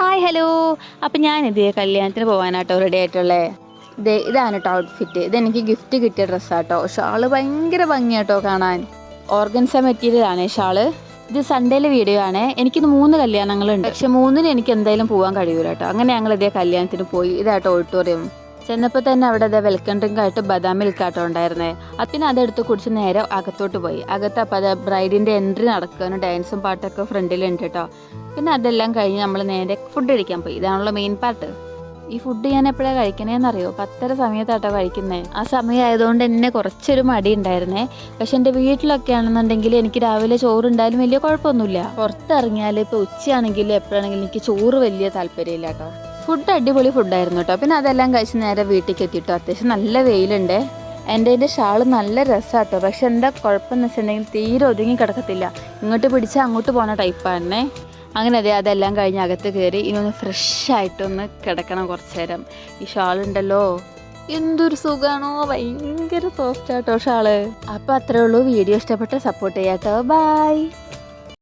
Hi hello. അപ്പം ഞാനിത് കല്യാണത്തിന് പോകാനാട്ടോ റെഡി ആയിട്ടുള്ളേ. ദേ ഇതാണ് കേട്ടോ ഔട്ട്ഫിറ്റ് ഇതെനിക്ക് ഗിഫ്റ്റ് കിട്ടിയ ഡ്രസ്സാട്ടോ ഷാൾ ഭയങ്കര ഭംഗിയാട്ടോ കാണാൻ. ഓർഗൻസ മെറ്റീരിയലാണ് ഷാൾ. ഇത് സൺഡേയിലെ വീഡിയോ ആണ്. എനിക്കിന്ന് മൂന്ന് കല്യാണങ്ങളുണ്ട്. പക്ഷെ മൂന്നിന് എനിക്ക് എന്തായാലും പോകാൻ കഴിയൂല കേട്ടോ അങ്ങനെ ഞങ്ങൾ ഇതേ കല്യാണത്തിന് പോയി. ഇതാട്ടോ ഓഡിറ്റോറിയം ചെന്നപ്പോൾ തന്നെ അവിടെ അത് വെൽക്കം ഡ്രിങ്ക് ആയിട്ട് ബദാം മിൽക്കാട്ടോ ഉണ്ടായിരുന്നേ. അത് പിന്നെ അതെടുത്ത് കുടിച്ച് നേരെ അകത്തോട്ട് പോയി. അകത്ത് അപ്പോൾ അത് ബ്രൈഡിന്റെ എൻട്രി നടക്കുകയാണ് ഡാൻസും പാട്ടൊക്കെ ഫ്രണ്ടിലുണ്ട് കേട്ടോ പിന്നെ അതെല്ലാം കഴിഞ്ഞ് നമ്മൾ നേരെ ഫുഡ് കഴിക്കാൻ പോയി. ഇതാണല്ലോ മെയിൻ പാർട്ട് ഈ ഫുഡ് ഞാൻ എപ്പോഴാണ് കഴിക്കണേന്നറിയോ? പത്തര സമയത്താട്ടോ കഴിക്കുന്നത് ആ സമയമായതുകൊണ്ട് എന്നെ കുറച്ചൊരു മടി ഉണ്ടായിരുന്നേ. പക്ഷെ എന്റെ വീട്ടിലൊക്കെ ആണെന്നുണ്ടെങ്കിൽ എനിക്ക് രാവിലെ ചോറുണ്ടായാലും വലിയ കുഴപ്പമൊന്നുമില്ല. പുറത്തിറങ്ങിയാൽ ഇപ്പോൾ ഉച്ചയാണെങ്കിലും എപ്പോഴാണെങ്കിലും എനിക്ക് ചോറ് വലിയ താല്പര്യമില്ല കേട്ടോ ഫുഡ് അടിപൊളി ഫുഡായിരുന്നു കേട്ടോ പിന്നെ അതെല്ലാം കഴിച്ച് നേരെ വീട്ടിലേക്ക് എത്തിയിട്ടോ അത്യാവശ്യം നല്ല വെയിലുണ്ട്. എന്റെ എന്റെ ഷാൾ നല്ല രസമാട്ടോ പക്ഷെ എന്താ കുഴപ്പമെന്ന് വെച്ചിട്ടുണ്ടെങ്കിൽ തീരെ ഒതുങ്ങി കിടക്കത്തില്ല. ഇങ്ങോട്ട് പിടിച്ചാൽ അങ്ങോട്ട് പോകുന്ന ടൈപ്പാണേ അങ്ങനെ അതെ അതെല്ലാം കഴിഞ്ഞ് അകത്ത് കയറി ഇനി ഒന്ന് ഫ്രഷ് ആയിട്ടൊന്ന് കിടക്കണം കുറച്ച് നേരം ഈ ഷാൾ ഉണ്ടല്ലോ. എന്തൊരു സുഖാണോ. ഭയങ്കര സോഫ്റ്റ് ആട്ടോ ഷാൾ. അപ്പൊ അത്രേ ഉള്ളൂ. വീഡിയോ ഇഷ്ടപ്പെട്ട സപ്പോർട്ട് ചെയ്യാട്ടോ. ബൈ